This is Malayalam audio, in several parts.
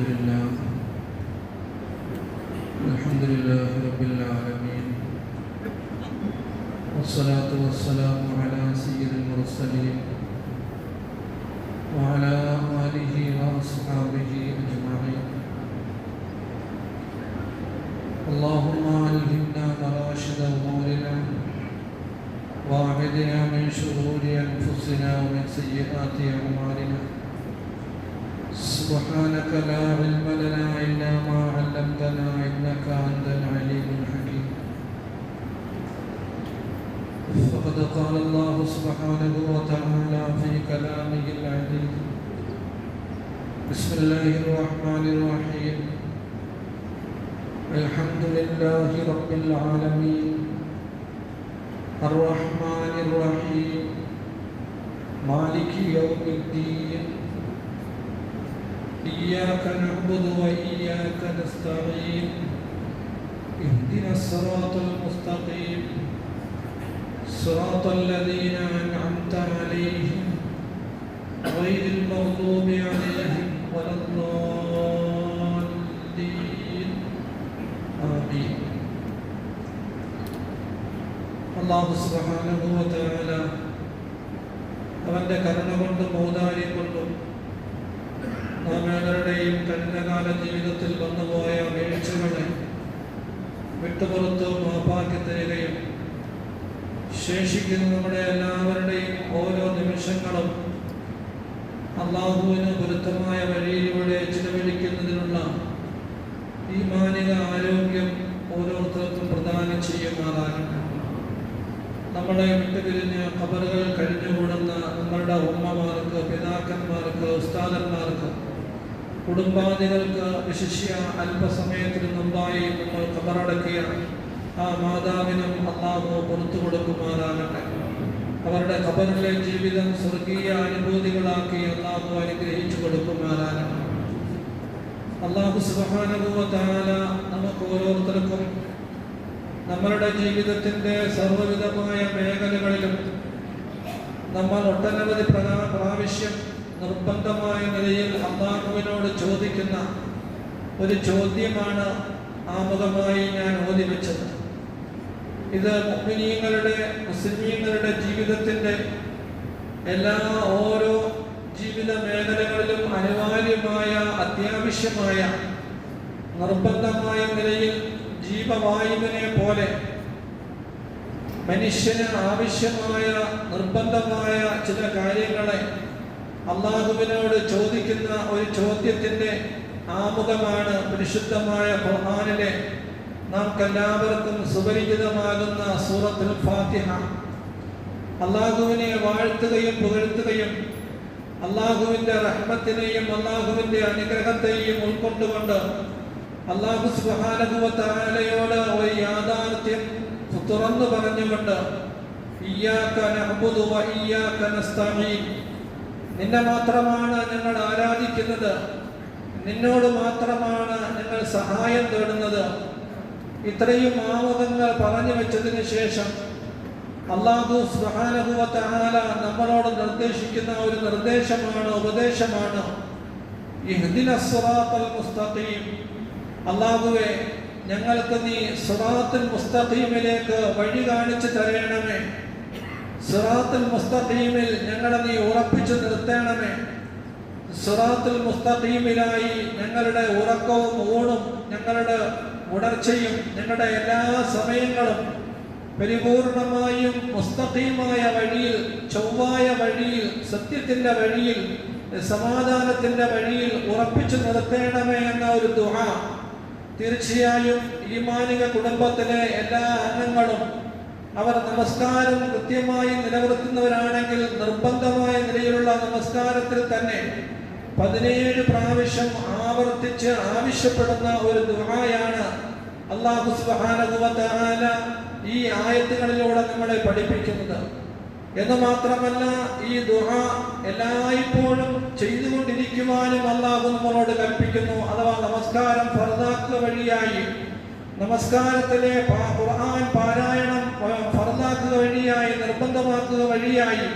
الحمد لله. الحمد لله رب العالمين. والصلاة والسلام على سيد المرسلين وعلى آله وأصحابه أجمعين. اللهم ألهمنا مراشد أمورنا وأعذنا من شرور أنفسنا ومن سيئات أعمالنا. سبحانك لا علم لنا إلا ما علمتنا إنك أنت العليم الحكيم. فقد قال الله سبحانه وتعالى في كلامه العليم بسم الله الرحمن الرحيم. الحمد لله رب العالمين. الرحمن الرحيم. مالك يوم الدين. إياك نعبد وإياك نستعين اهدنا الصراط المستقيم صراط الذين أنعمت عليهم غير المغضوب عليهم ولا الضالين آمين അള്ളാഹു സുബ്ഹാനഹുവതആല അവന്റെ കരുണ കൊണ്ടും ഔദാര്യം കൊണ്ടും നാം കഠിനകാല ജീവിതത്തിൽ വന്നുപോയ വീഴ്ചകളെ വിട്ടുപുറത്ത് മാപ്പാക്കി തരികയും ശേഷിക്കുന്ന നമ്മുടെ എല്ലാവരുടെയും ഓരോ നിമിഷങ്ങളും അള്ളാഹുവിന് പൊരുത്തമായ വഴിയിലൂടെ ചിലവഴിക്കുന്നതിനുള്ള ഈ മാനിക ആരോഗ്യം ഓരോരുത്തർക്കും പ്രദാനം ചെയ്യുമാറാകട്ടെ. നമ്മളെ വിട്ടുപിരിഞ്ഞ് കബറുകൾ കഴിഞ്ഞുകൂടുന്ന നമ്മളുടെ ഉമ്മമാർക്ക് പിതാക്കന്മാർക്ക് ഉസ്താദന്മാർക്ക് കുടുംബാദികൾക്ക് വിശിഷ്യ അല്പസമയത്തിന് മുമ്പായി നമ്മൾ കബറടക്കിയ ആ മാതാവിനും അള്ളാഹു പുറത്തു കൊടുക്കുമാറാകട്ടെ. അവരുടെ കബറിലെ ജീവിതം സ്വർഗീയ അനുഭൂതികളാക്കി അള്ളാഹു അനുഗ്രഹിച്ചു കൊടുക്കുമാറാകട്ടെ. അള്ളാഹു സുബാനുഭവത്താല നമുക്ക് ഓരോരുത്തർക്കും നമ്മളുടെ ജീവിതത്തിന്റെ സർവവിധമായ മേഖലകളിലും നമ്മൾ ഒട്ടനവധി പ്രാവശ്യം നിർബന്ധമായ നിലയിൽ അള്ളാഹുവിനോട് ചോദിക്കുന്ന ഒരു ചോദ്യമാണ് ആമുഖമായി ഞാൻ ഓതി വെച്ചത്. ഇത് മുസ്ലിങ്ങളുടെ മുസ്ലിമീങ്ങളുടെ ജീവിതത്തിന്റെ എല്ലാ ഓരോ ജീവിത മേഖലകളിലും അനിവാര്യമായ അത്യാവശ്യമായ നിർബന്ധമായ നിലയിൽ ജീവവായുവിനെ പോലെ മനുഷ്യന് ആവശ്യമായ നിർബന്ധമായ ചില കാര്യങ്ങളെ അള്ളാഹുവിനോട് ചോദിക്കുന്ന ഒരു ചോദ്യത്തിന്റെ ആമുഖമാണ് പരിശുദ്ധമായ ഖുർആനിലെ നാംക്കെല്ലാവർക്കും സുപരിചിതമാകുന്ന സൂറത്തുൽ ഫാത്തിഹ. അള്ളാഹുവിനെ വാഴ്ത്തുകയും പുകഴ്ത്തുകയും അള്ളാഹുവിന്റെ റഹ്മത്തിനെയും അള്ളാഹുവിന്റെ അനുഗ്രഹത്തെയും ഉൾക്കൊണ്ടുകൊണ്ട് അള്ളാഹു സുഹാനുഭവത്താലയോട് ഒരു യാഥാർത്ഥ്യം തുറന്നു പറഞ്ഞുകൊണ്ട് ഇയ്യാക്കൻ നഅ്ബുദു വ ഇയ്യാക്ക നസ്തഈൻ. നിന്നെ മാത്രമാണ് ഞങ്ങൾ ആരാധിക്കുന്നത്. നിന്നോട് മാത്രമാണ് ഞങ്ങൾ സഹായം തേടുന്നത്. ഇത്രയും ആമുഖങ്ങൾ പറഞ്ഞു വെച്ചതിന് ശേഷം അള്ളാഹു സുബാനകുവത്താല നമ്മളോട് നിർദ്ദേശിക്കുന്ന ഒരു നിർദ്ദേശമാണ് ഉപദേശമാണ്. മുസ്തഖീം. അള്ളാഹുവെ ഞങ്ങൾക്ക് നീ സ്വറാത്തിൽ മുസ്തഖീമിലേക്ക് വഴി കാണിച്ചു തരണമേ. സിറാത്തുൽ മുസ്തഖീമിൽ ഞങ്ങളെ നീ ഉറപ്പിച്ചു നിർത്തണമേ. സിറാത്തുൽ മുസ്തഖീമിലായി ഞങ്ങളുടെ ഉറക്കവും ഊണും ഞങ്ങളുടെ ഉണർച്ചയും ഞങ്ങളുടെ എല്ലാ സമയങ്ങളും പരിപൂർണമായും മുസ്തഖീമായ വഴിയിൽ ചൊവ്വായ വഴിയിൽ സത്യത്തിന്റെ വഴിയിൽ സമാധാനത്തിന്റെ വഴിയിൽ ഉറപ്പിച്ചു നിർത്തേണമേ എന്ന ഒരു ദുഹ തീർച്ചയായും ഈമാനിക കുടുംബത്തിലെ എല്ലാ അംഗങ്ങളും അവർ നമസ്കാരം കൃത്യമായി നിലനിർത്തുന്നവരാണെങ്കിൽ നിർബന്ധമായ നിലയിലുള്ള നമസ്കാരത്തിൽ തന്നെ പതിനേഴ് പ്രാവശ്യം ആവർത്തിച്ച് ആവശ്യപ്പെടുന്ന ഒരു ദുഹായാണ് അള്ളാഹു സുബാന ഈ ആയത്തുകളിലൂടെ നമ്മളെ പഠിപ്പിക്കുന്നത്. എന്ന് മാത്രമല്ല ഈ ദുഹ എല്ലായ്പ്പോഴും ചെയ്തുകൊണ്ടിരിക്കുവാനും അള്ളാഹു നമ്മളോട് കൽപ്പിക്കുന്നു. അഥവാ നമസ്കാരം ഫർദാക്കുക വഴിയായി നമസ്കാരത്തിലെ ഖുർആൻ പാരായണം ഫറലാക്കുക വഴിയായി നിർബന്ധമാക്കുക വഴിയായി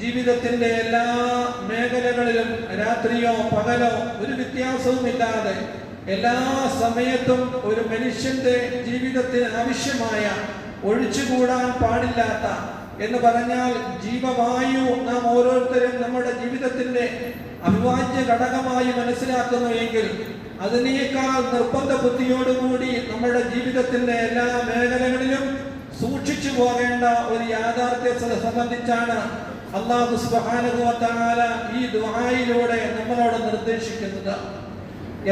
ജീവിതത്തിന്റെ എല്ലാ മേഖലകളിലും രാത്രിയോ പകലോ ഒരു വ്യത്യാസവും ഇല്ലാതെ എല്ലാ സമയത്തും ഒരു മനുഷ്യന്റെ ജീവിതത്തിന് ആവശ്യമായ ഒഴിച്ചുകൂടാൻ പാടില്ലാത്ത എന്ന് പറഞ്ഞാൽ ജീവവായു നാം ഓരോരുത്തരും നമ്മുടെ ജീവിതത്തിന്റെ അവിഭാജ്യ ഘടകമായി മനസ്സിലാക്കുന്നു എങ്കിൽ അതിനേക്കാൾ നിർബന്ധ ബുദ്ധിയോടുകൂടി നമ്മുടെ ജീവിതത്തിന്റെ എല്ലാ മേഖലകളിലും സൂക്ഷിച്ചു പോകേണ്ട ഒരു യാഥാർത്ഥ്യത്തെ സംബന്ധിച്ചാണ് അള്ളാഹു സുബാനുഭവത്താല ഈ ദുആയിലൂടെ നമ്മളോട് നിർദ്ദേശിക്കുന്നത്.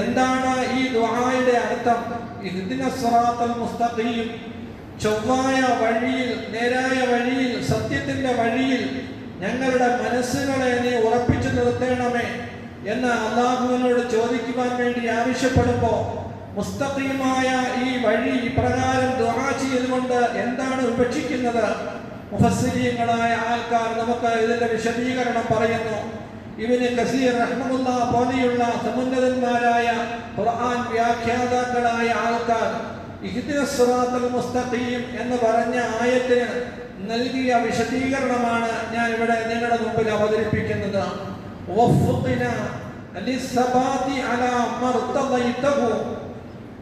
എന്താണ് ഈ ദുഹായുടെ അർത്ഥം? മുസ്തഖീം. ചൊവ്വായ വഴിയിൽ നേരായ വഴിയിൽ സത്യത്തിന്റെ വഴിയിൽ ഞങ്ങളുടെ മനസ്സുകളെ നീ ഉറപ്പിച്ചു നിർത്തേണമേ എന്ന് അള്ളാഹുവിനോട് ചോദിക്കുവാൻ വേണ്ടി ആവശ്യപ്പെടുമ്പോൾ മുസ്തഖീമായ ഈ വഴി ഇപ്രകാരം ദുആ ചെയ്തുകൊണ്ട് എന്താണ് ഉപേക്ഷിക്കുന്നത്? മുഫസ്സിരീങ്ങളായ ആൾക്കാർ നമുക്ക് ഇതിന്റെ വിശദീകരണം പറയുന്നു. ഇവന് കസീർ റഹ്മുല്ല പോലെയുള്ള സമുന്നതന്മാരായ ഖുർആൻ വ്യാഖ്യാതാക്കളായ ആൾക്കാർ ഇഹ്ദിന സിറാത്തൽ മുസ്തഖീം എന്ന് പറഞ്ഞ ആയത്തിന് നൽകിയ വിശദീകരണമാണ് ഞാൻ ഇവിടെ നിങ്ങളുടെ മുമ്പിൽ അവതരിപ്പിക്കുന്നത്.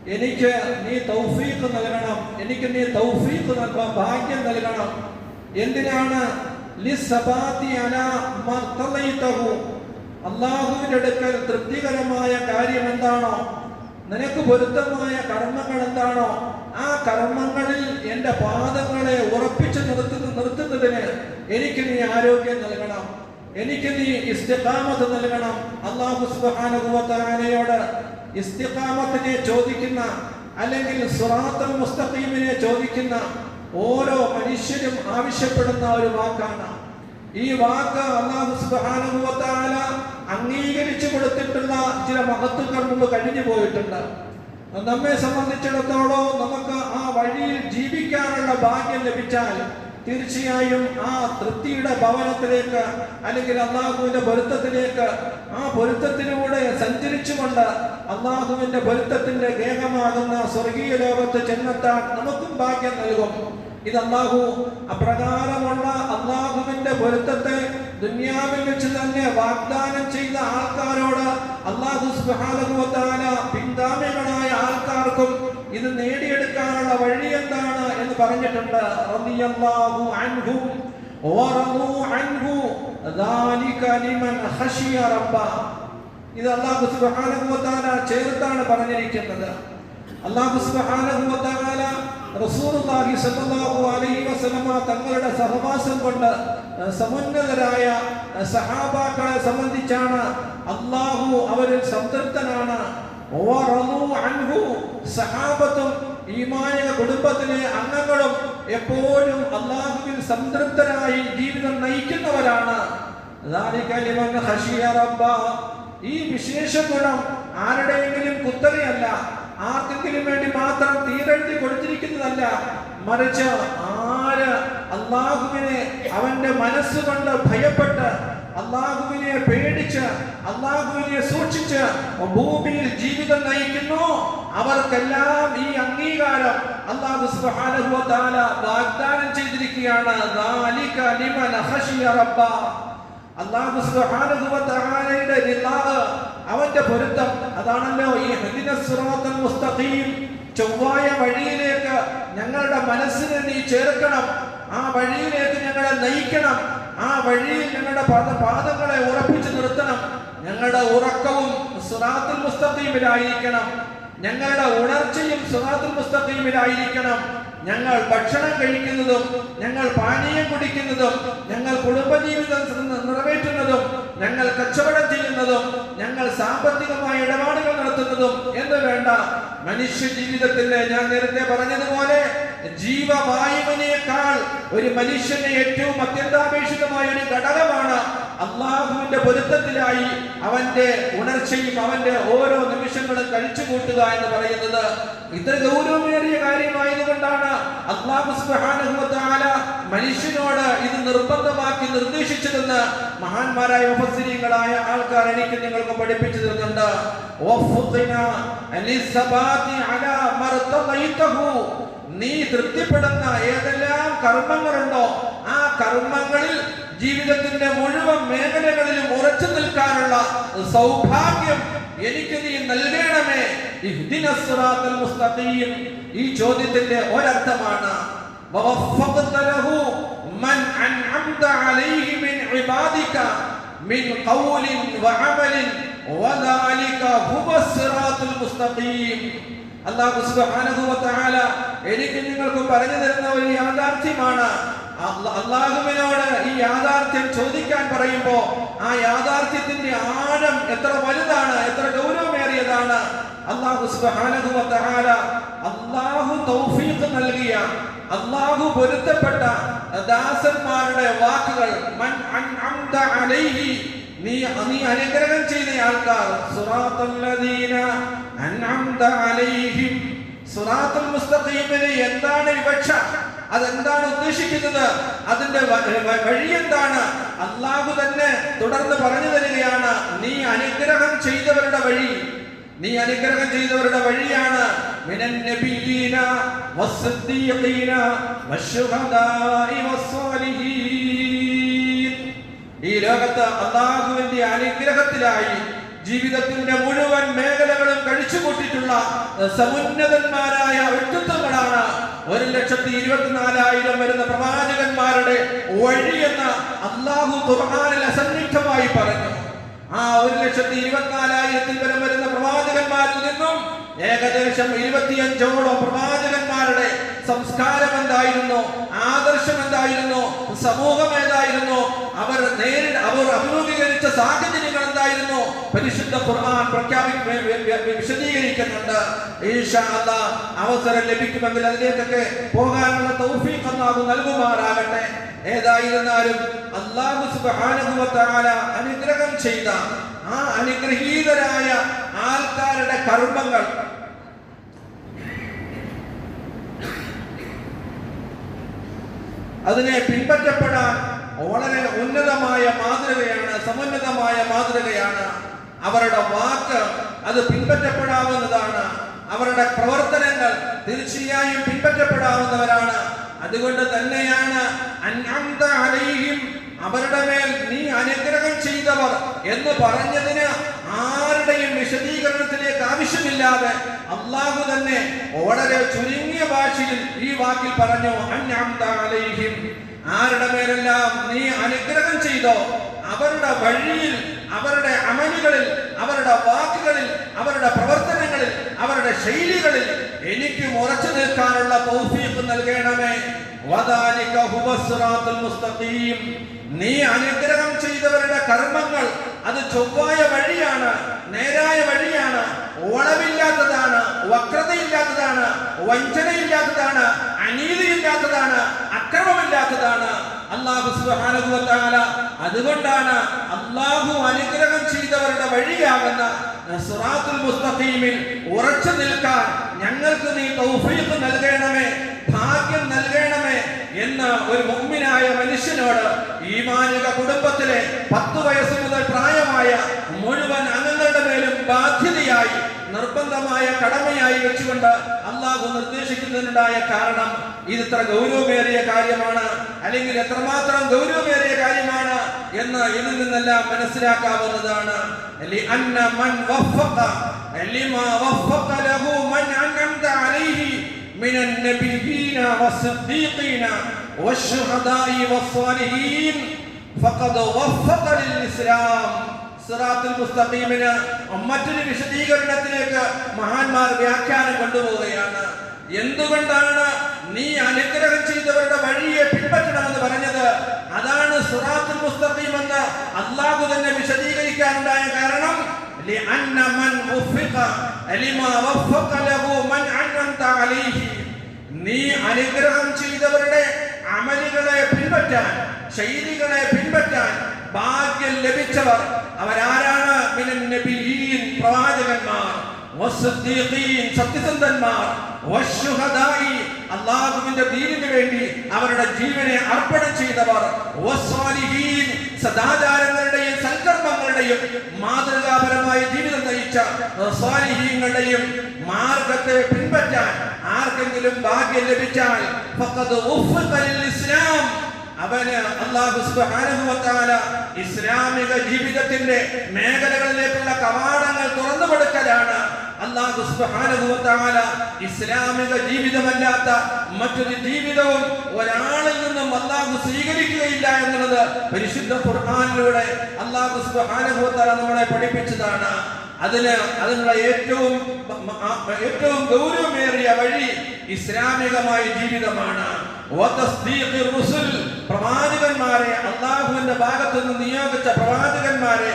എനിക്ക് നീ തൗഫീഖ് നൽകണം. എനിക്ക് നീ തൗഫീഖ് നൽകാൻ ഭാഗ്യം നൽകണം. എന്തിനാണ്? അള്ളാഹുവിന്റെ അടുക്കൽ തൃപ്തികരമായ കാര്യം എന്താണോ നിനക്ക് പൊരുത്തമായ കർമ്മങ്ങൾ എന്താണോ ആ കർമ്മങ്ങളിൽ എന്റെ പാദങ്ങളെ ഉറപ്പിച്ച് നിർത്തുന്ന നിർത്തുന്നതിന് എനിക്ക് നീ ആരോഗ്യം നൽകണം. എനിക്ക് നീ ഇസ്തിഖാമത്ത് നൽകണം. അള്ളാഹു തആലയോട് ഇസ്തിഖാമത്തിനെ ചോദിക്കുന്ന അല്ലെങ്കിൽ സുറാത്തുൽ മുസ്തഖീമിനെ ചോദിക്കുന്ന ഓരോ മനുഷ്യരും ആവശ്യപ്പെടുന്ന ഒരു വാക്കാണ് ഈ വാക്ക് അള്ളാഹു തആല അംഗീകരിച്ചു കൊടുത്തിട്ടുള്ള ചില മഹത്വങ്ങൾ മുമ്പ് കഴിഞ്ഞു പോയിട്ടുണ്ട്. നമ്മെ സംബന്ധിച്ചിടത്തോളം നമുക്ക് ആ വഴിയിൽ ജീവിക്കാനുള്ള ഭാഗ്യം ലഭിച്ചാൽ തീർച്ചയായും ആ തൃപ്തിയുടെ ഭവനത്തിലേക്ക് അല്ലെങ്കിൽ അള്ളാഹുവിന്റെ പൊരുത്തത്തിലേക്ക് ആ പൊരുത്തത്തിലൂടെ സഞ്ചരിച്ചുകൊണ്ട് അള്ളാഹുവിന്റെ പൊരുത്തത്തിന്റെ ഗേഹമാകുന്ന സ്വർഗീയ ലോകത്ത് ചെന്നെത്താൻ നമുക്കും ഭാഗ്യം നൽകും. ഇത് അള്ളാഹു അപ്രകാരമുള്ള അള്ളാഹുവിന്റെ പൊരുത്തത്തെ ദുന്യാവിൽ വെച്ച് തന്നെ വാഗ്ദാനം ചെയ്ത ആൾക്കാരോട് അള്ളാഹു സുഹാനുവത്താല പിന്താമ്യങ്ങളായ ആൾക്കാർക്കും ഇത് നേടിയെടുക്കാനുള്ള വഴി എന്താണ് എന്ന് പറഞ്ഞിട്ടുണ്ട്. ഇത് അള്ളാഹു സുഹാനുവത്താല ചേർത്താണ് പറഞ്ഞിരിക്കുന്നത്. അലൈഹി തങ്ങളുടെ സഹവാസം കൊണ്ട് സമുന്നതരായ സഹാബാക്കളെ സംബന്ധിച്ചാണ് അള്ളാഹു അവരിൽ സംതൃപ്തനാണ്. സഹാബത്തും ഈമായ കുടുംബത്തിലെ അംഗങ്ങളും എപ്പോഴും അള്ളാഹുവിൽ സംതൃപ്തരായി ജീവിതം നയിക്കുന്നവരാണ്. ഈ വിശേഷ ഗുണം ആരുടെയെങ്കിലും കുത്തനെയല്ല ആർക്കെങ്കിലും വേണ്ടി മാത്രം തീരണ്ടി കൊടുത്തിരിക്കുന്നതല്ല മറിച്ച് ആര് അള്ളാഹുവിനെ അവന്റെ മനസ്സുകൊണ്ട് ഭയപ്പെട്ട് അള്ളാഹുവിനെ പേടിച്ച് അള്ളാഹുവിനെ സൂക്ഷിച്ച് ഭൂമിയിൽ ജീവിതം നയിക്കുന്നു? അവർക്കെല്ലാം ഈ അംഗീകാരം അള്ളാഹു സുബ്ഹാനഹു വാഗ്ദാനം ചെയ്തിരിക്കുകയാണ്. ദാലിക ഖശിയ റബ്ബ. അള്ളാഹു അവന്റെ പൊരുത്തം അതാണല്ലോ ഈ ഹദിന മുസ്തഖീം. ചൊവ്വായ വഴിയിലേക്ക് ഞങ്ങളുടെ മനസ്സിനെ നീ ചേർക്കണം. ആ വഴിയിലേക്ക് ഞങ്ങളെ നയിക്കണം. ആ വഴിയിൽ ഞങ്ങളുടെ പാദ പാദങ്ങളെ ഉറപ്പിച്ചു നിർത്തണം. ഞങ്ങളുടെ ഉറക്കവും സുറാത്തുൽ മുസ്തഖീമിലായിരിക്കണം. ഞങ്ങളുടെ ഉണർച്ചയും സിറാത്തുൽ മുസ്തഖീമിലായിരിക്കണം. ഞങ്ങൾ ഭക്ഷണം കഴിക്കുന്നതും ഞങ്ങൾ പാനീയം കുടിക്കുന്നതും ഞങ്ങൾ കുടുംബജീവിതം നിറവേറ്റുന്നതും ഞങ്ങൾ കച്ചവടം ചെയ്യുന്നതും ഞങ്ങൾ സാമ്പത്തികമായ ഇടപാടുകൾ നടത്തുന്നതും എന്ന് വേണ്ട? മനുഷ്യ ജീവിതത്തിലെ ഞാൻ നേരത്തെ പറഞ്ഞതുപോലെ ജീവവായുവിനേക്കാൾ ഒരു മനുഷ്യന് ഏറ്റവും അത്യന്താപേക്ഷിതമായ ഒരു ഘടകമാണ് അള്ളാഹുവിന്റെ പൊരുത്തത്തിലായി അവന്റെ ഉണർച്ചയും അവന്റെ ഓരോ നിമിഷങ്ങളും കഴിച്ചു കൂട്ടുക എന്ന് പറയുന്നത് ഇത്ര ഗൗരവമേറിയ കാര്യമായതുകൊണ്ടാണ്. അള്ളാഹു വ മനുഷ്യനോട് ഇത് നിർബന്ധമാക്കി നിർദ്ദേശിച്ചതെന്ന് മഹാന്മാരായ ഉപസ്ഥിതികളായ ആൾക്കാർ എനിക്ക് നിങ്ങൾക്ക് പഠിപ്പിച്ചു തരുന്നുണ്ട് നീ തൃപ്തിപ്പെടുന്ന ഏതെല്ലാം കർമ്മങ്ങളുണ്ടോ കർമ്മങ്ങളിൽ ജീവിതത്തിന്റെ മുഴുവൻ മേഖലകളിലും ഉറച്ചു നിൽക്കാനുള്ള സൗഭാഗ്യം എനിക്ക് നീ നൽകണമേ ഇഹ്ദിന സിറാത്തൽ മുസ്തഖീം ഈ ചോദ്യത്തിന്റെ ഒരർത്ഥമാണ് ووفقت له من أنعمت عليه من عبادك من قول وعمل وذلك هو الصراط المستقيم അല്ലാഹു സുബ്ഹാനഹു വ തആല എനിക്ക് നിങ്ങൾക്ക് പറഞ്ഞു തരുന്ന ഒരു യാഥാർത്ഥ്യമാണ് അല്ല- അള്ളാഹുവിനോട് ഈ യാഥാർത്ഥ്യം ചോദിക്കാൻ പറയുമ്പോ ആ യാഥാർത്ഥ്യത്തിന്റെ ആഴം എത്ര വലുതാണ് എത്ര ഗൗരവമേറിയതാണ്. അള്ളാഹു അള്ളാഹു തൗഫീഖ് നൽകിയ അള്ളാഹു പൊരുത്തപ്പെട്ട ദാസന്മാരുടെ വാക്കുകൾ മൻ അൻഅംത അലൈഹി നീ നീ അനുഗ്രഹം ചെയ്ത ആൾക്കാർ സുറാത്തല്ലദീന അൻഅംത അലൈഹിം. സുറാത്തുൽ മുസ്തഖീമിനെ എന്താണ് വിവക്ഷ അതെന്താണ് ഉദ്ദേശിക്കുന്നത്? അതിന്റെ വഴി എന്താണ്? അള്ളാഹു തന്നെ തുടർന്ന് പറഞ്ഞു തരികയാണ് നീ അനുഗ്രഹം ചെയ്തവരുടെ വഴി. നീ അനുഗ്രഹം ചെയ്തവരുടെ വഴിയാണ്. ഈ ലോകത്ത് അള്ളാഹുവിന്റെ അനുഗ്രഹത്തിലായി ജീവിതത്തിന്റെ മുഴുവൻ മേഖലകളും കഴിച്ചുകൂട്ടിയിട്ടുള്ള സമുന്നതന്മാരായ വ്യക്തിത്വങ്ങളാണ് ഒരു ലക്ഷത്തി ഇരുപത്തിനാലായിരം വരുന്ന പ്രവാചകന്മാരുടെ വഴി വഴിയെന്ന് അള്ളാഹു ഖുർആനിൽ അസന്നിഗ്ധമായി പറഞ്ഞു. ആ ഒരു ലക്ഷത്തി ഇരുപത്തിനാലായിരത്തിൽ വരെ വരുന്ന പ്രവാചകന്മാരിൽ നിന്നും ഏകദേശം ഇരുപത്തിയഞ്ചോളം പ്രവാചകന്മാരുടെ സംസ്കാരം എന്തായിരുന്നു? ആദർശം എന്തായിരുന്നു? സമൂഹം ഏതായിരുന്നു അവർ നേരി അവർ അഭിമുഖീകരിച്ച സാഹചര്യങ്ങൾ എന്തായിരുന്നു? പരിശുദ്ധ ഖുർആൻ പ്രഖ്യാപിക്കുന്ന വിശദീകരിക്കുന്നുണ്ട്. അവസരം ലഭിക്കുമെങ്കിൽ അതിലേക്കൊക്കെ പോകാനുള്ള തൗഫീഖ് അല്ലാഹു നൽകുമാറാകട്ടെ. ഏതായിരുന്നാലും അല്ലാഹു സുബ്ഹാനഹു വ തആല അനുഗ്രഹം ചെയ്ത ആ അനുഗ്രഹീതരായ ആൾക്കാരുടെ കർമ്മങ്ങൾ. അതിനെ പിൻപറ്റപ്പെടാൻ വളരെ ഉന്നതമായ മാതൃകയാണ് സമുന്നതമായ മാതൃകയാണ് അവരുടെ വാക്ക്. അത് പിൻപറ്റപ്പെടാവുന്നതാണ്. അവരുടെ പ്രവർത്തനങ്ങൾ തീർച്ചയായും പിൻപറ്റപ്പെടാവുന്നവരാണ്. അതുകൊണ്ട് തന്നെയാണ് അലൈഹിം അവരുടെ മേൽ നീ അനുഗ്രഹം ചെയ്തവർ എന്ന് പറഞ്ഞതിന് ആരുടെയും വിശദീകരണത്തിലേക്ക് ആവശ്യമില്ലാതെ അള്ളാഹു തന്നെ വളരെ ചുരുങ്ങിയ ഭാഷയിൽ ഈ വാക്കിൽ പറഞ്ഞു അലൈഹിം. ആരുടെ മേലെല്ലാം നീ അനുഗ്രഹം ചെയ്തോ അവരുടെ വഴിയിൽ അവരുടെ അമലുകളിൽ അവരുടെ വാക്കുകളിൽ അവരുടെ പ്രവർത്തനങ്ങളിൽ അവരുടെ ശൈലികളിൽ എനിക്ക് ഉറച്ചു നിൽക്കാനുള്ള തൗഫീഖ് നൽകണമേ. നീ അനുഗ്രഹം ചെയ്തവരുടെ കർമ്മങ്ങൾ അത് ചൊവ്വായ വഴിയാണ് നേരായ വഴിയാണ് ഓളവില്ലാത്തതാണ് വക്രതയില്ലാത്തതാണ് വഞ്ചനയില്ലാത്തതാണ് അനീതിയില്ലാത്തതാണ് അക്രമമില്ലാത്തതാണ്. അള്ളാഹു സുബ്ഹാനഹു വതആല അതുകൊണ്ടാണ് അള്ളാഹു അനുഗ്രഹം ചെയ്തവരുടെ വഴിയാകുന്ന സിറാത്തുൽ മുസ്തഖീമിൽ ഉറച്ചു നിൽക്കാൻ ഞങ്ങൾക്ക് നീ തൗഫീഖ് നൽകണമേ ഭാഗ്യം നൽകണമേ എന്ന് ഒരു മുമ്പിനായ മനുഷ്യനോട് ഈമാനിക കുടുംബത്തിലെ പത്ത് വയസ്സ് മുതൽ പ്രായമായ മുഴുവൻ അംഗങ്ങളുടെ മേലും ബാധ്യതയായി നിർബന്ധമായ കടമയായി വെച്ചുകൊണ്ട് അള്ളാഹു നിർദ്ദേശിക്കുന്നതിനുണ്ടായ കാരണം ഇത് ഇത്ര ഗൗരവമേറിയ കാര്യമാണ് അല്ലെങ്കിൽ എത്രമാത്രം ഗൗരവമേറിയ കാര്യമാണ് എന്ന് ഇതിൽ നിന്നെല്ലാം മനസ്സിലാക്കാവുന്നതാണ് لأن من وفق لما وفق له من أنعمت عليه من النبيين والصديقين والشهداء والصالحين فقد وفق للإسلام സിറാത്തുൽ മുസ്തഖീമിന് മറ്റൊരു വിശദീകരണത്തിലേക്ക് മഹാന്മാർ വ്യാഖ്യാനം കൊണ്ടുപോവുകയാണ് എന്തുകൊണ്ടാണ് നീ അനുഗ്രഹം ചെയ്തവരുടെ വഴിയെ പിൻപറ്റണമെന്ന് പറഞ്ഞത് അതാണ് സിറാത്തുൽ മുസ്തഖീം എന്ന് അള്ളാഹു തന്നെ വിശദീകരിക്കാനുണ്ടായ കാരണം لأن من وفق لما وفق له من أنعمت عليه നീ അനുഗ്രഹം ചെയ്തവരുടെ അമലുകളെ പിൻപറ്റാൻ ശൈലികളെ പിൻപറ്റാൻ ഭാഗ്യം ലഭിച്ചവർ അവരാരാണ്? പ്രവാചകന്മാർ സത്യസന്ധന്മാർ അള്ളാഹുവിന്റെ ദീനിന് വേണ്ടി അവരുടെ ജീവനെ അർപ്പണം ചെയ്തവർ സദാചാരങ്ങളുടെയും സൽക്കർമ്മങ്ങളുടെയും മാതൃകാപരമായ ജീവിതം നയിച്ച സ്വാലിഹീങ്ങളുടെയും മാർഗത്തെ പിൻപറ്റാൻ ആർക്കെങ്കിലും ഭാഗ്യം ലഭിച്ചാൽ ഇസ്ലാം അവന് അള്ളാഹു തആല ഇസ്ലാമിക ജീവിതത്തിന്റെ മേഖലകളിലേക്കുള്ള കവാടങ്ങൾ തുറന്നു കൊടുക്കലാണ് അള്ളാഹു തആല ഇസ്ലാമിക ജീവിതമല്ലാത്ത മറ്റൊരു ജീവിതവും ഒരാളിൽ നിന്നും അള്ളാഹു സ്വീകരിക്കുകയില്ല എന്നുള്ളത് പരിശുദ്ധ ഖുർആനിലൂടെ അള്ളാഹു തആല നമ്മളെ പഠിപ്പിച്ചതാണ്. അതിന് അതിനുള്ള ഏറ്റവും ഏറ്റവും ഗൗരവമേറിയ വഴി ഇസ്ലാമികമായ ജീവിതമാണ്. പ്രവാചകന്മാരെ അള്ളാഹുവിന്റെ ഭാഗത്ത് നിന്ന് നിയോഗിച്ച പ്രവാചകന്മാരെ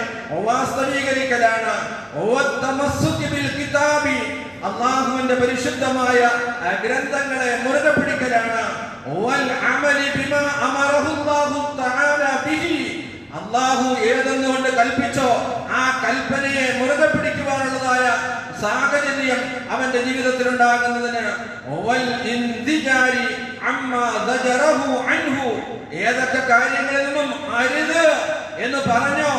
വാസ്തവീകരിക്കലാണ്. അള്ളാഹുവിന്റെ പരിശുദ്ധമായ ഗ്രന്ഥങ്ങളെ മുറുകെ പിടിക്കലാണ്. അള്ളാഹു ഏതെന്നുകൊണ്ട് കൽപ്പിച്ചോ ആ കൽപ്പനയെ മുറുകെ പിടിക്കുവാനുള്ളതായ സാഹചര്യം അവന്റെ ജീവിതത്തിൽ ഉണ്ടാകുന്നതിന് ഏതൊക്കെ കാര്യങ്ങളിൽ നിന്നും അരുത് എന്ന് പറഞ്ഞോ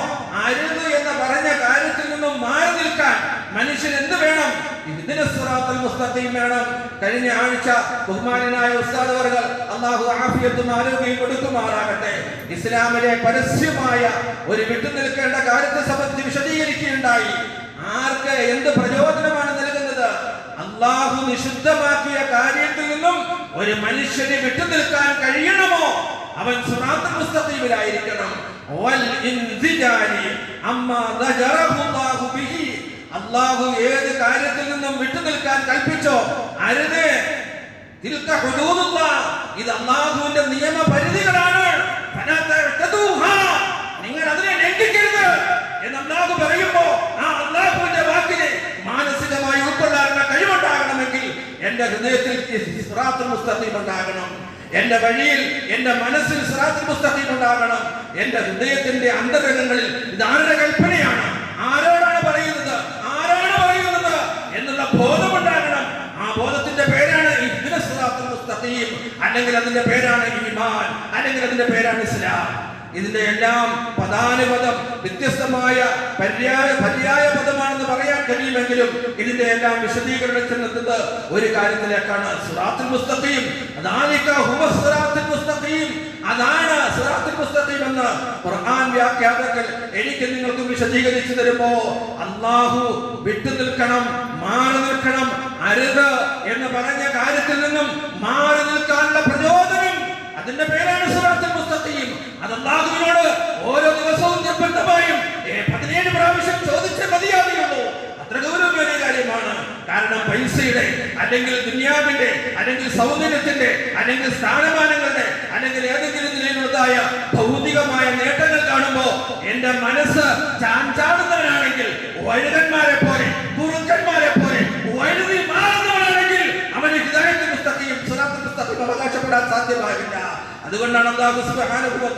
അരുത് എന്ന് പറഞ്ഞ കാര്യത്തിൽ നിന്നും മാറി നിൽക്കാൻ മനുഷ്യൻ എന്ത് വേണം? ഇതിന് സിറാത്തുൽ മുസ്തഖീം വേണം. കഴിഞ്ഞ ആഴ്ച ബഹുമാനായ ഉസ്താദ് അള്ളാഹു ആഫിയത്തും ആരോഗ്യം കൊടുക്കുമാറാകട്ടെ. ഇസ്ലാമിലെ പരസ്യമായ ഒരു വിട്ടുനിൽക്കേണ്ട കാര്യത്തെ സംബന്ധിച്ച് വിശദീകരിക്കുകയുണ്ടായി. ആർക്ക് എന്ത് പ്രചോദനമാണ് നൽകുന്നത്? അള്ളാഹു നിഷിദ്ധമാക്കിയ നിന്നും ഒരു മനുഷ്യന് വിട്ടുനിൽക്കാൻ കഴിയണമോ? അവൻ അല്ലാഹു ബിഹി. അള്ളാഹു ഏത് കാര്യത്തിൽ നിന്നും വിട്ടുനിൽക്കാൻ കൽപ്പിച്ചോ? അരുത്. ഇത് അള്ളാഹുവിന്റെ നിയമ പരിധികളാണ്. നിങ്ങൾ അതിനെ ലംഘിക്കരുത് എന്ന് അള്ളാഹു പറയുമ്പോ ആ അള്ളാഹുവിന്റെ എന്റെ ഹൃദയത്തിൽ മുസ്തഖീം ഉണ്ടാകണം. എന്റെ വഴിയിൽ എന്റെ മനസ്സിൽ സിറാത്തുൽ മുസ്തഖീം ഉണ്ടാകണം. എന്റെ ഹൃദയത്തിന്റെ അന്തരംഗങ്ങളിൽ ഇത് ആരുടെ കൽപ്പനയാണ്? ആരോടാണ് പറയുന്നത്? ആരാണ് പറയുന്നത്? എന്നുള്ള ബോധമുണ്ടാകണം ആ ബോധത്തിന്റെ പേരാണ് ഇഹ്ദിന സിറാത്തുൽ മുസ്തഖീം. അല്ലെങ്കിൽ അതിന്റെ പേരാണ് ഈമാൻ. അല്ലെങ്കിൽ അതിന്റെ പേരാണ് ഇസ്ലാം. ഇതിന്റെ എല്ലാം പദാനുപദം വ്യത്യസ്തമായ പര്യായ പര്യായ പദമാണെന്ന് പറയാൻ കഴിയുമെങ്കിലും ഇതിന്റെ എല്ലാം വിശദീകരണം ചെന്നെത്തുന്നത് ഒരു കാര്യത്തിലേക്കാണ്. സുറാത്തിൽ മുസ്തഖീം. മുസ്തഖീം. അതാണ് സിറാത്തുൽ മുസ്തഖീം എന്ന് ഖുർആൻ വ്യാഖ്യാതാക്കൾ എനിക്ക് നിങ്ങൾക്ക് വിശദീകരിച്ചു തരുമ്പോ അള്ളാഹു വിട്ടു നിൽക്കണം മാറി നിൽക്കണം അരുത് എന്ന് പറഞ്ഞ കാര്യത്തിൽ നിന്നും മാറി നിൽക്കാനുള്ള പ്രചോദനം അതിന്റെ പേരാണ് സിറാത്തുൽ മുസ്തഖീം. അത് ഓരോ ദിവസവും നിർബന്ധമായും പതിനേഴ് പ്രാവശ്യം ചോദിച്ച മതിയാകുകയുള്ളൂ അത്ര ഗൗരവമേറിയ കാര്യമാണ്. കാരണം പൈസയുടെ അല്ലെങ്കിൽ ദുനിയാവിന്റെ അല്ലെങ്കിൽ സൗന്ദര്യത്തിന്റെ അല്ലെങ്കിൽ സ്ഥാനമാനങ്ങളുടെ അല്ലെങ്കിൽ ഏതെങ്കിലും നിലയിലുള്ളതായ ഭൗതികമായ നേട്ടങ്ങൾ കാണുമ്പോ എന്റെ മനസ്സ് ചാഞ്ചാടുന്നവനാണെങ്കിൽ വഴുതന്മാരെ പോലെ കുറുക്കന്മാരെ പോലെ വഴുതി മാറുന്നവനാണെങ്കിൽ അവന് ഹിദായത്ത് പുസ്തകയും സുറാത്ത് അവകാശപ്പെടാൻ സാധ്യമാകില്ല. അതുകൊണ്ടാണ്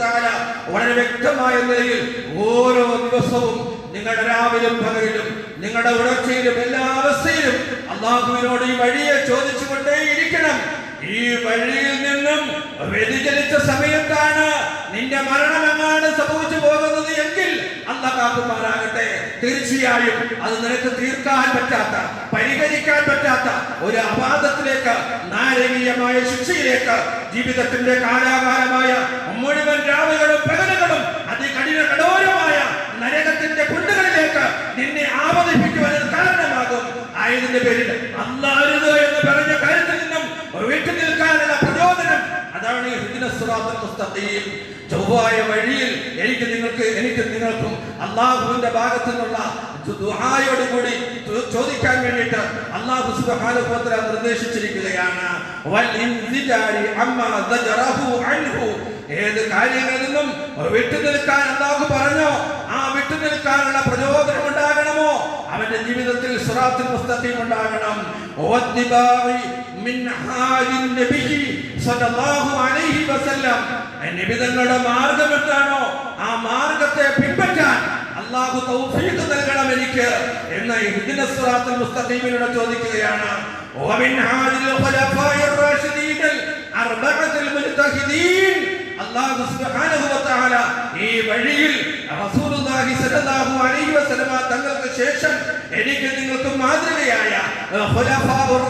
തആല വളരെ വ്യക്തമായ നിലയിൽ ഓരോ ദിവസവും നിങ്ങളുടെ രാവിലും പകലിലും നിങ്ങളുടെ ഉണർച്ചയിലും എല്ലാ അവസ്ഥയിലും അള്ളാഹുവിനോട് ഈ വഴിയെ ചോദിച്ചുകൊണ്ടേയിരിക്കണം. ഈ വഴിയിൽ നിന്നും വ്യതിചലിച്ച സമയത്താണ് നിന്റെ മരണം എങ്ങാണ് സംഭവിച്ചു പോകുന്നത് എങ്കിൽ അല്ല കാക്കുമാറാകട്ടെ തീർച്ചയായും അത് നിനക്ക് തീർക്കാൻ പറ്റാത്ത പരിഹരിക്കാൻ പറ്റാത്ത ഒരു അപാദത്തിലേക്ക് നാരകീയമായ ശിക്ഷയിലേക്ക് ജീവിതത്തിന്റെ കാലാകാലമായ മുഴുവൻ രാവുകളും പകലുകളും അതികഠിന കഠോരമായ നരകത്തിന്റെ കുണ്ടുകളിലേക്ക് നിന്നെ ആവതിപ്പിക്കുവാൻ കാരണമാകും. ആയതിന്റെ പേരിൽ അന്നാരുത് എന്ന് പറഞ്ഞ കാര്യത്തിൽ നിന്നും വിട്ടു നിൽക്കാനുള്ള പ്രചോദനം അതാണ് ഈ ഹിദ്ന സിറാത്തുൽ മുസ്തഖീം ചൊവ്വായ വഴിയിൽ എനിക്ക് നിങ്ങൾക്ക് എനിക്ക് നിങ്ങൾക്കും അള്ളാഹുവിന്റെ ഭാഗത്തു നിന്നുള്ള ദുആയോട് കൂടി ചോദിക്കാൻ വേണ്ടിയിട്ട് അള്ളാഹു തആല നിർദ്ദേശിച്ചിരിക്കുകയാണ്. ഏത് കാര്യങ്ങളിൽ നിന്നും വിട്ടു നിൽക്കാൻ അള്ളാഹു പറഞ്ഞോ? ആ വിട്ടു നിൽക്കാനുള്ള പ്രചോദനം ഉണ്ടാകണമോ? അവന്റെ ജീവിതത്തിൽ സുറാത്തിൽ മുസ്തഖീം ഉണ്ടാകണം. നിബിതങ്ങളുടെ മാർഗം എന്താണോ ആ മാർഗത്തെ പിൻപറ്റാൻ അള്ളാഹു തൗഫീഖ് നൽകണം എനിക്ക് എന്ന് ഇഹ്ദിന സിറാത്തുൽ മുസ്തഖീമിനോട് ചോദിക്കുകയാണ്. വമിൻ ഹാദിൽ ഖുലഫായിർ റാഷിദീൻ അർബഅത്തുൽ മുജ്തഹിദീൻ സുബ്ഹാനഹു ഈ വഴിയിൽ റസൂലുള്ളാഹി സ്വല്ലല്ലാഹു അലൈഹി തങ്ങൾക്ക് ശേഷം എനിക്ക് നിങ്ങൾക്ക് മാതൃകയായ ഖുലഫാഉർ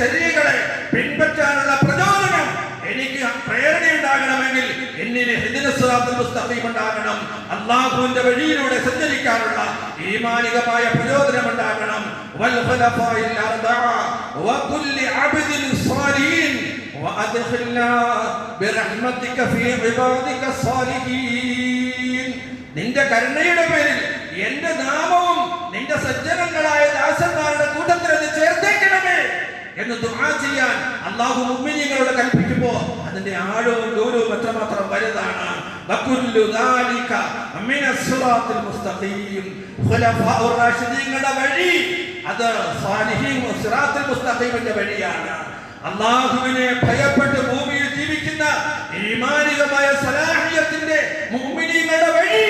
ചര്യകളെ പിൻപറ്റാനുള്ള പ്രചോദനം എനിക്ക് പ്രേരണയുണ്ടാകണമെങ്കിൽ പിന്നിൽ ഹിദ്ന സിറാത്തുൽ മുസ്തഖീം ഉണ്ടാകണം. അള്ളാഹുവിന്റെ വഴിയിലൂടെ സഞ്ചരിക്കാനുള്ള ഈമാനികമായ പ്രചോദനം ഉണ്ടാകണം. വൽ وأدخلنا برحمتك في عبادك الصالحين നിന്റെ കരുണയുടെ പേരിൽ എന്റെ നാമവും നിന്റെ സജ്ജനങ്ങളായ ദാസന്മാരുടെ കൂട്ടത്തിൽ അത് ചേർത്തേക്കണമേ എന്ന് ദുആ ചെയ്യാൻ അള്ളാഹു മുഅ്മിനീങ്ങളോട് കൽപ്പിക്കുമ്പോ അതിന്റെ ആഴവും ഗൗരവവും എത്രമാത്രം വലുതാണ് വകുല്ലു ദാലിക മിന സിറാത്തിൽ മുസ്തഖീം ഖുലഫാഉർ റാഷിദീങ്ങളുടെ വഴി അത് സാലിഹീൻ സിറാത്തുൽ മുസ്തഖീമിന്റെ വഴിയാണ് അള്ളാഹുവിനെ ഭയപ്പെട്ട് ഭൂമിയിൽ ജീവിക്കുന്ന ഈമാനികമായ സലാഹിയത്തിന്റെ മുഅ്മിനീങ്ങളുടെ വഴി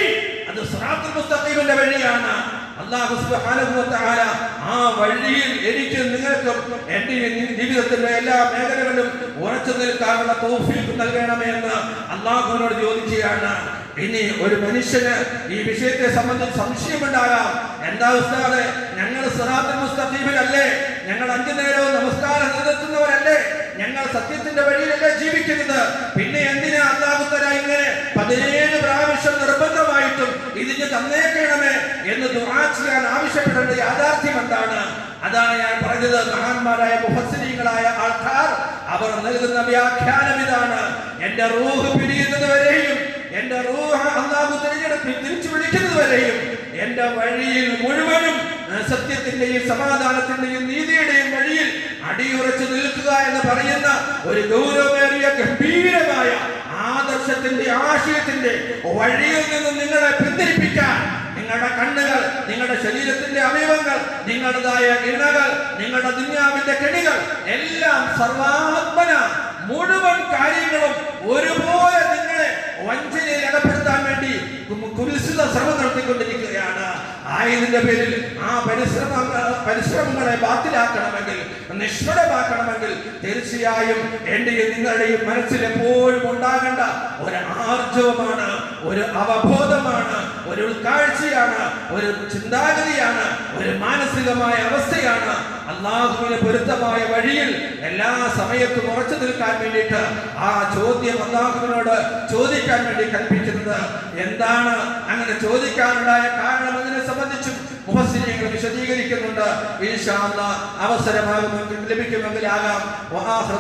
അത് സറാത്തുൽ മുസ്തഖീമിന്റെ വഴിയാണ്. അല്ലാഹു സുബ്ഹാനഹു വ തആല ആ വഴിയിൽ എനിക്ക് നിങ്ങൾക്കും എന്റെ ജീവിതത്തിന്റെ എല്ലാ മേഖലകളിലും ഉറച്ചു നിൽക്കാനുള്ള തൗഫീഖ് നൽകണമേ എന്ന് അള്ളാഹുവിനോട് ചോദിക്കുകയാണ്. ഇനി ഒരു മനുഷ്യന് ഈ വിഷയത്തെ സംബന്ധിച്ച് സംശയമുണ്ടാകാം. എന്താ ഉസ്താദെ ഞങ്ങൾ സിറാത്തുൽ മുസ്തഖീമിലല്ലേ? ഞങ്ങൾ അഞ്ചു നേരവും നമസ്കാരം നിലനിർത്തുന്നവരല്ലേ ഞങ്ങൾ സത്യത്തിന്റെ വഴിയിലല്ലേ ജീവിക്കുന്നത്. പിന്നെ എന്തിനാ അള്ളാഹുത്തര ഇങ്ങനെ പതിനേഴ് പ്രാവശ്യം നിർബന്ധമായിട്ടും ഇതിന് തന്നേക്കണമേ എന്ന് ദുആ ചെയ്യാൻ ആവശ്യപ്പെടേണ്ട യാഥാർത്ഥ്യം എന്താണ്? അതാണ് ഞാൻ പറഞ്ഞത്. മഹാന്മാരായ മുഫസ്സിരീങ്ങളായ ആൾക്കാർ അവർ നൽകുന്ന വ്യാഖ്യാനം ഇതാണ്. എന്റെ റൂഹ് പിരിയുന്നത് വരെയും എന്റെ റൂഹ് അള്ളാഹു തിരിച്ചു വിളിക്കുന്നത് വരെയും എന്റെ വഴിയിൽ മുഴുവനും സത്യത്തിന്റെയും സമാധാനത്തിന്റെയും നീതിയുടെയും വഴിയിൽ അടിയുറച്ചു നിൽക്കുക എന്ന് പറയുന്ന ഒരു ഗൗരവമേറിയ ഗംഭീരമായ ആദർശത്തിന്റെ ആശയത്തിന്റെ വഴിയിൽ നിന്ന് നിങ്ങളെ പിന്തിരിപ്പിക്കാൻ നിങ്ങളുടെ കണ്ണുകൾ നിങ്ങളുടെ ശരീരത്തിന്റെ അവയവങ്ങൾ നിങ്ങളുടേതായ ഇണകൾ നിങ്ങളുടെ ദുന്യാവിന്റെ കെണികൾ എല്ലാം സർവാത്മന മുഴുവൻ കാര്യങ്ങളും ഒരുപോലെ നിങ്ങളെ വഞ്ചനയിൽ അകപ്പെടുത്താൻ വേണ്ടി കുരിശിത ശ്രമം നടത്തിക്കൊണ്ടിരിക്കുകയാണ്. ആയതിന്റെ പേരിൽ ആ പരിശ്രമ പരിശ്രമങ്ങളെ ബാത്തിലാക്കണമെങ്കിൽ നിഷ്ഫലമാക്കണമെങ്കിൽ തീർച്ചയായും എന്റെയും നിങ്ങളുടെയും മനസ്സിൽ എപ്പോഴും ഉണ്ടാകേണ്ട ഒരു ആർജവമാണ് ഒരു അവബോധമാണ് ഒരു ഉൾക്കാഴ്ചയാണ് ഒരു ചിന്താഗതിയാണ് ഒരു മാനസികമായ അവസ്ഥയാണ്. അള്ളാഹുവിന് പൊരുത്തമായ വഴിയിൽ എല്ലാ സമയത്തും ഉറച്ചു നിൽക്കാൻ വേണ്ടിയിട്ട് ആ ചോദ്യം അള്ളാഹുവിനോട് ചോദിക്കാൻ വേണ്ടി കൽപ്പിക്കുന്നത് എന്താണ്? അങ്ങനെ ചോദിക്കാനുണ്ടായ കാരണം അതിനെ സംബന്ധിച്ചും മുഹസിനികൾ വിശദീകരിക്കുന്നുണ്ട്. ഇൻഷാ അല്ലാഹ് അവസരമാകുമെങ്കിൽ ലഭിക്കുമെങ്കിൽ ആകാം. വആഖിറു